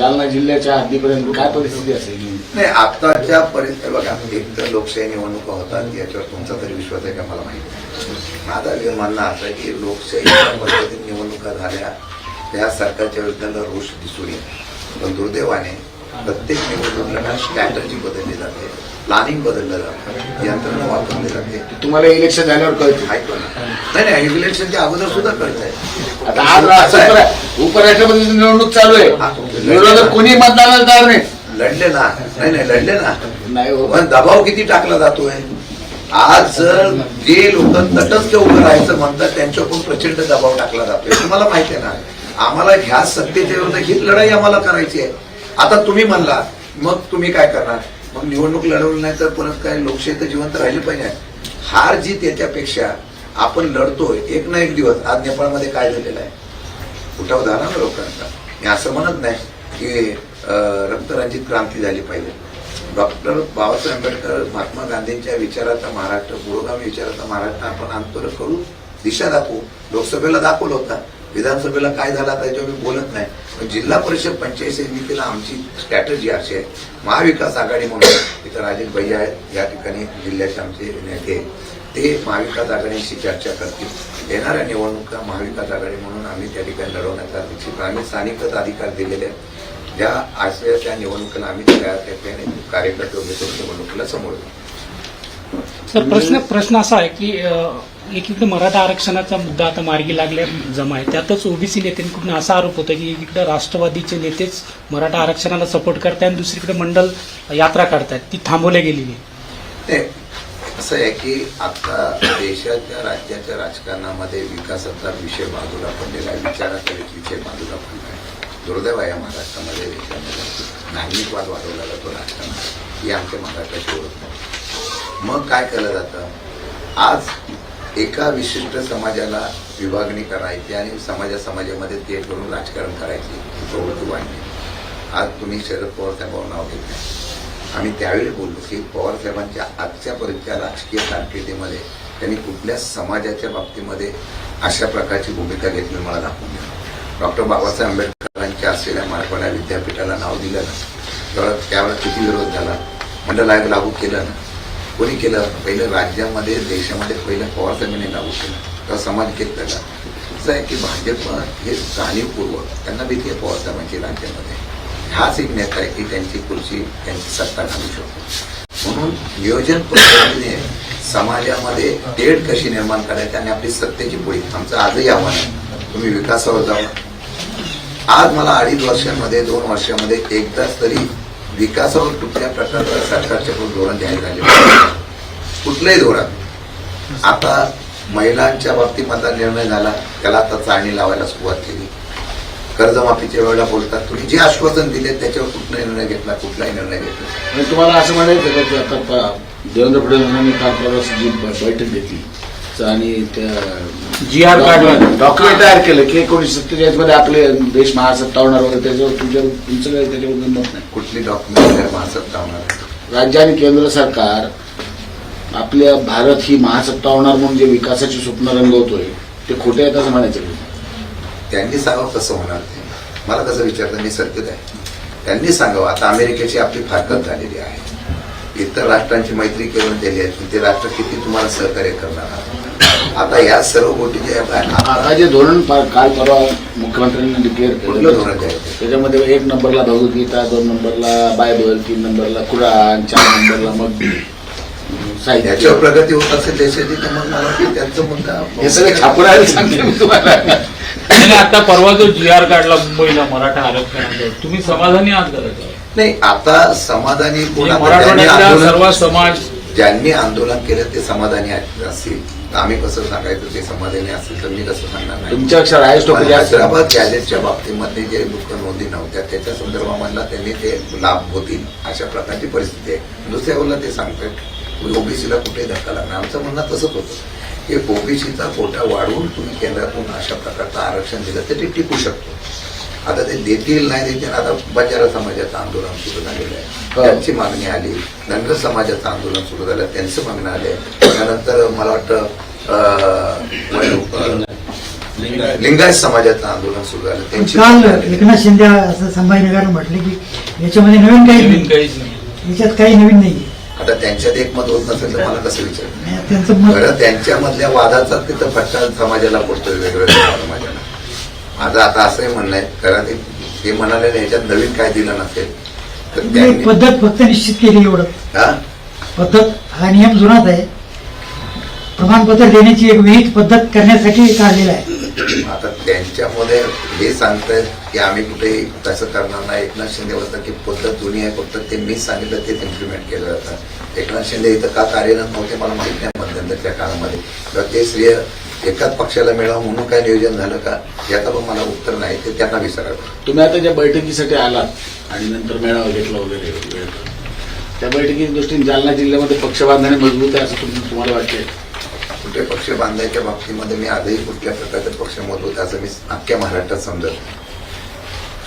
जालना जिल्ह्याच्या हद्दीपर्यंत काय परिस्थिती असेल? नाही आताच्या परिस्थिती बघा एक तर लोकशाही निवडणुका होतात याच्यावर तुमचा तरी विश्वास आहे का? मला माहिती. माझा म्हणणं असं आहे की लोकशाहीच्या पद्धतीने निवडणुका झाल्या त्या सरकारच्या विरुद्धाला रोष दिसून येतो पण दुर्दैवाने प्रत्येक निवडणुकीला स्ट्रॅटर्जी बदलली जाते प्लॅनिंग बदललं जातं यंत्रणा वापरली जाते. तुम्हाला इलेक्शन झाल्यावर कळते. नाही नाही इलेक्शनच्या अगोदर सुद्धा कळत आहे आता आज असं आहे. उपरा- उपराष्ट्रपतीची निवडणूक चालू. आहे. विरोधक कोणी मतदानाला तयार नाही? लढले ना नाही नाही लढले ना नाही हो. पण दबाव किती टाकला जातोय? आज जर जे लोक तटस्थ उभं राहायचं म्हणतात त्यांच्याकडून प्रचंड दबाव टाकला जातोय. तुम्हाला माहिती आहे ना. आम्हाला ह्या सत्तेच्या विरुद्ध ही लढाई आम्हाला करायची आहे. आता तुम्ही म्हणला मग तुम्ही काय करणार? मग निवडणूक लढवली नाही तर परत काय लोकशाही तर जिवंत राहिली पाहिजे हार जीत याच्यापेक्षा आपण लढतोय एक ना एक दिवस. आज नेपाळमध्ये काय झालेलं आहे? उठाव झाला ना लोकांचा. मी असं म्हणत नाही की रक्तरंजित क्रांती झाली पाहिजे. डॉक्टर बाबासाहेब आंबेडकर महात्मा गांधींच्या विचाराचा महाराष्ट्र पुरोगामी विचाराचा महाराष्ट्र आपण आंदोलन करू दिशा दाखवू. लोकसभेला दाखवलं होता. विधानसभेला काय झाला त्याच्यावर मी बोलत नाही. पण जिल्हा परिषद पंचायत समितीला आमची स्ट्रॅटजी अशी आहे. महाविकास आघाडी म्हणून इथं राजेश भैया आहेत. या ठिकाणी जिल्ह्याचे आमचे नेते ते महाविकास आघाडीशी चर्चा करतील. येणाऱ्या निवडणुका महाविकास आघाडी म्हणून आम्ही त्या ठिकाणी लढवण्याचा निश्चित आम्ही स्थानिकच अधिकार दिलेले आहेत. ज्या आशय त्या निवडणुकीला आम्ही तयार केल्याने कार्यकर्ते उभे करून निवडणुकीला समोर. सर प्रश्न प्रश्न असा आहे की एकीकडे मराठा आरक्षणाचा मुद्दा आता मार्गी लागल्या जमा आहे. त्यातच ओबीसी नेत्यांकडून असा आरोप होता की एकीकडे राष्ट्रवादीचे नेतेच मराठा आरक्षणाला सपोर्ट करताय आणि दुसरीकडे मंडल यात्रा काढतायत ती थांबवल्या गेलेली असं आहे की आता देशाच्या राज्याच्या राजकारणामध्ये विकासाचा विषय बाजूला पडलेला आहे विचाराचा विषय बाजूला पडला आहे. दुर्दैव आहे महाराष्ट्रामध्ये देशामध्ये. नागरिकवाद वाढवला जातो राजकारणात. ही आमच्या महाराष्ट्राची ओळख नाही. मग काय केलं जातं? आज एका विशिष्ट समाजाला विभागणी करायची आणि समाजा समाजामध्ये ते करून राजकारण करायची प्रवृत्ती वाढली. आज तुम्ही शरद पवार साहेबांवर नाव घेत नाही आम्ही त्यावेळी बोललो की पवार साहेबांच्या आजच्यापर्यंतच्या राजकीय कारकिर्दीमध्ये त्यांनी कुठल्या समाजाच्या बाबतीमध्ये अशा प्रकारची भूमिका घेतली मला दाखवून दिली डॉक्टर बाबासाहेब आंबेडकरांच्या असलेल्या मराठवाडा विद्यापीठाला नाव दिलं ना तेव्हा त्यावेळेला किती विरोध झाला? मंडळ आयोग लागू केलं ना? कोणी केलं? पहिलं राज्यामध्ये देशामध्ये पहिलं पवार साहेबांनी लागू केलं. तेव्हा समाज घेतलं का? असं आहे की भाजप हे जाणीवपूर्वक त्यांना भीती आहे पवार साहेबांची राज्यामध्ये. हाच एक नेता आहे की त्यांची खुर्ची त्यांची सत्ता घालू शकतो. म्हणून नियोजन पद्धतीने समाजामध्ये तेढ कशी निर्माण करायची आणि आपली सत्तेची पोळी आमचं आजही आव्हान आहे. तुम्ही विकासावर जावा. आज मला अडीच वर्षांमध्ये दोन वर्षामध्ये एकदाच तरी विकासावर कुठल्या प्रकारचं सरकारच्याकडून धोरण जाहीर झाले कुठलंही धोरण. आता महिलांच्या बाबतीमधला निर्णय झाला. त्याला आता चाळणी लावायला सुरुवात केली. कर्जमाफीच्या वेळेला बोलतात. तुम्ही जे आश्वासन दिले त्याच्यावर कुठलाही निर्णय घेतला कुठलाही निर्णय घेतला म्हणजे तुम्हाला असं म्हणायचं का की आता प- देवेंद्र फडणवीसांनी काल परवा जी ब- बैठक घेतली. च- आणि जी आर काढला. डॉक्युमेंट तयार केलं की एकोणीसशे सत्तेचाळीसमध्ये आपले देश महासत्ता होणार वगैरे त्याच्यावर तुमच्या तुमचं काही त्याच्यावर मत नाही? कुठली डॉक्युमेंट महासत्ता होणार राज्य आणि केंद्र सरकार आपल्या भारत ही महासत्ता होणार म्हणून जे विकासाची स्वप्न रंगवतोय ते खोटे आहेत असं म्हणायचं? त्यांनी सांगावं कसं होणार ते? मला कसं विचारतं मी सत्तेत आहे. त्यांनी सांगावं आता अमेरिकेची आपली फारकत झालेली आहे. इतर राष्ट्रांची मैत्री करून दिली आहे ते राष्ट्र किती तुम्हाला सहकार्य करणार? आता या सर्व गोष्टी ज्या आता जे धोरण काल परवा मुख्यमंत्र्यांनी डिक्लेअर धोरण केलं द्यायचं त्याच्यामध्ये एक नंबरला भगवद्गीता दोन नंबरला बायबल तीन नंबरला कुराण चार नंबरला मग साहित्य. याच्यावर प्रगती होत असेल देशाची तर मग मला त्यांचं मुद्दा हे सगळे छापरायला सांगते मी तुम्हाला. आणि आता परवा जो जी आर काढला मुंबईला मराठा आरक्षणाचा तुम्ही समाधानी आहात का त्याच्यावर? नाही आता समाधानी कोण सर्व समाज ज्यांनी आंदोलन केलं ते समाधानी असतील. तर आम्ही कसं सांगायचं ते समाधानी असतील तर मी कसं सांगणार नाही. पण जास्त हैदराबाद गॅजेटच्या बाबतीमध्ये जे दुःख नोंदी नव्हत्या त्याच्या संदर्भामधला त्यांनी ते लाभ होतील अशा प्रकारची परिस्थिती आहे. दुसऱ्या ते सांगतात ओबीसीला कुठे धक्का लागणार? आमचं म्हणणं तसंच होतं. की ओबीसीचा कोटा वाढवून तुम्ही केंद्रातून अशा प्रकारचं आरक्षण दिलं तर ते टिकू शकतो. आता ते देतील नाही देतील आता बंजारा समाजाचं आंदोलन सुरू झालेलं आहे. हो. त्यांची मागणी आली धनगर समाजाचं आंदोलन सुरू झालं त्यांचं मागणं आले. त्यानंतर मला वाटतं वय- लिंगायत समाजाचं आंदोलन सुरू झालं. त्यांची काल एकनाथ शिंदे असं संभाजीनगरला म्हटले की याच्यामध्ये नवीन काही याच्यात काही नवीन नाही. आता त्यांच्यात एक मत होत नसेल तर मला कसं विचार त्यांच्यामधल्या वादाचा तिथं फटका समाजाला पडतोय वेगवेगळ्या समाजाला. माझं आता असंही म्हणणं आहे कारण ते म्हणाले याच्यात नवीन काय दिलं नसेल तर पद्धत फक्त निश्चित केली एवढं. हा? पद्धत हा नियम जुनाच आहे. प्रमाणपत्र देण्याची एक विहित पद्धत करण्यासाठी काढलेला आहे. आता त्यांच्यामध्ये हे सांगतायत की आम्ही कुठेही तसं करणार नाही. एकनाथ शिंदे बोलतात की पद्धत जुनी आहे फक्त ते मीच सांगितलं तेच इम्प्लिमेंट केलं जातं. एकनाथ शिंदे इथं का कार्यरत नव्हते मला माहीत नाही मध्यंतरच्या काळामध्ये. तर ते श्रेय एकाच पक्षाला मिळावं म्हणून काय नियोजन झालं का याचं पण मला उत्तर नाही ते त्यांना विचारावं तुम्ही आता ज्या बैठकीसाठी आलात आणि नंतर मेळावा घेतला वगैरे. त्या बैठकीच्या दृष्टीने जालना जिल्ह्यामध्ये पक्ष बांधणे मजबूत आहे असं तुम- तुम्हाला वाटतंय? कुठे पक्ष बांधायच्या बाबतीमध्ये मी आजही कुठल्या प्रकारचा पक्ष मजबूत आहे असं मी अख्ख्या महाराष्ट्रात समजत.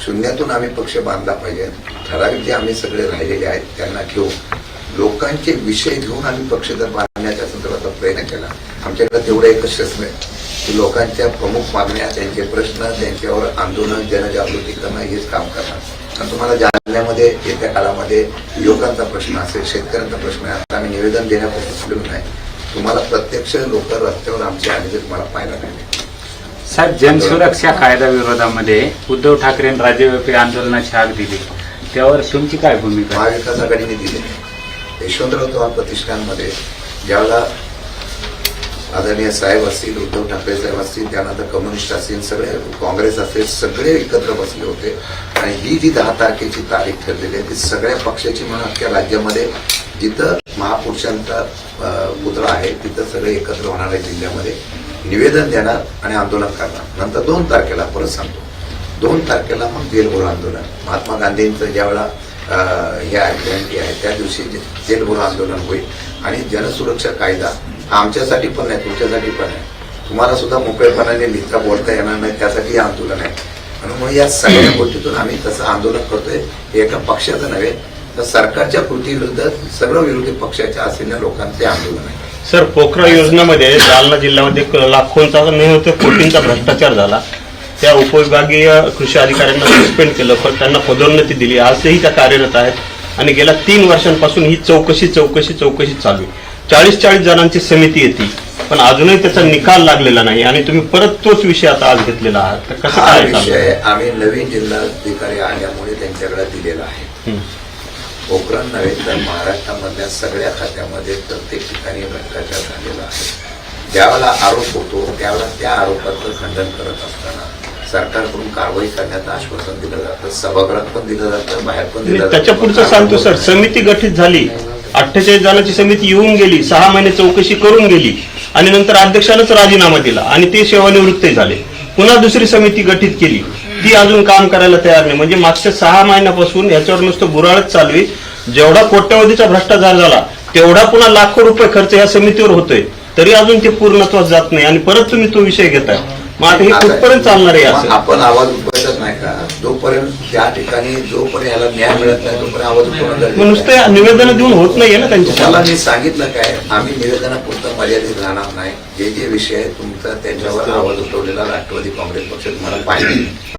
शून्यातून आम्ही पक्ष बांधला पाहिजे. ठराविक जे आम्ही सगळे राहिलेले आहेत त्यांना घेऊन लोकांचे विषय घेऊन आम्ही पक्ष जर बांधण्याच्या संदर्भात प्रयत्न केला आमच्याकडे तेवढं एकच शस्त्र आहे की लोकांच्या प्रमुख मागण्या त्यांचे प्रश्न त्यांच्यावर आंदोलन जनजागृती करणं हेच काम करणार आणि तुम्हाला जालन्यामध्ये येत्या काळामध्ये युवकांचा प्रश्न असेल शेतकऱ्यांचा प्रश्न असेल आम्ही निवेदन देण्यापासून नाही. तुम्हाला प्रत्यक्ष लोक रस्त्यावर आमचे आलेले तुम्हाला पाहायला मिळेल साहेब जनसुरक्षा कायदा विरोधामध्ये उद्धव ठाकरे राज्यव्यापी आंदोलनाची हाक दिली. त्यावर तुमची काय भूमिका? महाविकास आघाडीने दिली. यशवंतराव चव्हाण प्रतिष्ठानमध्ये ज्यावेळेला आदरणीय साहेब असतील उद्धव ठाकरे साहेब असतील त्यानंतर कम्युनिस्ट असतील सगळे काँग्रेस असेल सगळे एकत्र बसले होते. आणि ही जी दहा तारखेची तारीख ठरलेली आहे ती सगळ्या पक्षाची म्हणून अख्ख्या राज्यामध्ये जिथं महापुरुषांचा पुतळा आहे तिथं सगळे एकत्र होणार आहे जिल्ह्यामध्ये. निवेदन देणार आणि आंदोलन करणार. नंतर दोन तारखेला परत सांगतो. दोन तारखेला मग जेलभरो आंदोलन. महात्मा गांधींचं ज्यावेळा हे आहे जयंती आहे त्या दिवशी जे- जेलभरो आंदोलन होईल. आणि जनसुरक्षा कायदा हा आमच्यासाठी पण नाही तुमच्यासाठी पण आहे. तुम्हाला सुद्धा मोकळेपणाने लिहिता बोलता येणार नाही त्यासाठी आंदोलन आहे. म्हणून मग या सगळ्या गोष्टीतून आम्ही तसं आंदोलन करतोय. हे एका पक्षाचं नव्हे तर सरकारच्या कृतीविरुद्ध सर्व विरोधी पक्षाच्या असलेल्या लोकांचे आंदोलन आहे. सर पोखरा योजनेमध्ये जालना जिल्ह्यामध्ये लाखोंचा नाही तर कोटींचा भ्रष्टाचार झाला. त्या उपविभागीय कृषी अधिकाऱ्यांना सस्पेंड केलं. पण त्यांना पदोन्नती दिली. आजही त्या कार्यरत आहेत. आणि गेल्या तीन वर्षांपासून ही चौकशी चौकशी चौकशी चालू आहे. चाळीस चाळीस जणांची समिती येते. पण अजूनही त्याचा निकाल लागलेला नाही. आणि तुम्ही परत तोच विषय आता आज घेतलेला आहात. तर कसं काय विषय? आम्ही नवीन जिल्हाधिकारी आल्यामुळे त्यांच्याकडे दिलेला आहे. हं. कोकण नव्हे तर महाराष्ट्रामधल्या सगळ्या खात्यामध्ये प्रत्येक ठिकाणी भ्रष्टाचार झालेला आहे. ज्यावेळेला आरोप होतो त्यावेळेला त्या आरोपाचं खंडन करत असताना सरकारकडून कारवाई करण्याचं आश्वासन दिलं जातं सभागृहात पण दिलं जातं बाहेर पण दिलं त्याच्या पुढचं सांगतो सर. समिती गठीत झाली. अठ्ठेचाळीस जणांची समिती येऊन गेली सहा महिने चौकशी करून गेली आणि नंतर अध्यक्षालाच राजीनामा दिला आणि ते सेवानिवृत्त झाले. पुन्हा दुसरी समिती गठीत केली. ती अजून काम करायला तयार नाही. म्हणजे मागच्या सहा महिन्यापासून याच्यावर नुसतं बुराळच चालू आहे. जेवढा कोट्यवधीचा भ्रष्टाचार झाला तेवढा पुन्हा लाखो रुपये खर्च या समितीवर होतोय. तरी अजून ते पूर्णत्वात जात नाही. आणि परत तुम्ही तो विषय घेताय. मग आता हे कुठपर्यंत चालणार आहे असं? आपण आवाज उठवायचाच नाही का? जोपर्यंत त्या ठिकाणी जोपर्यंत याला न्याय मिळत नाही तोपर्यंत आवाज मग. नुसतं निवेदन देऊन होत नाहीये ना त्यांच्या मी सांगितलं काय? आम्ही निवेदनापुरतं मर्यादित राहणार नाही. जे जे विषय तुमचा त्याच्यावर आवाज उठवलेला राष्ट्रवादी काँग्रेस पक्ष तुम्हाला पाहिजे.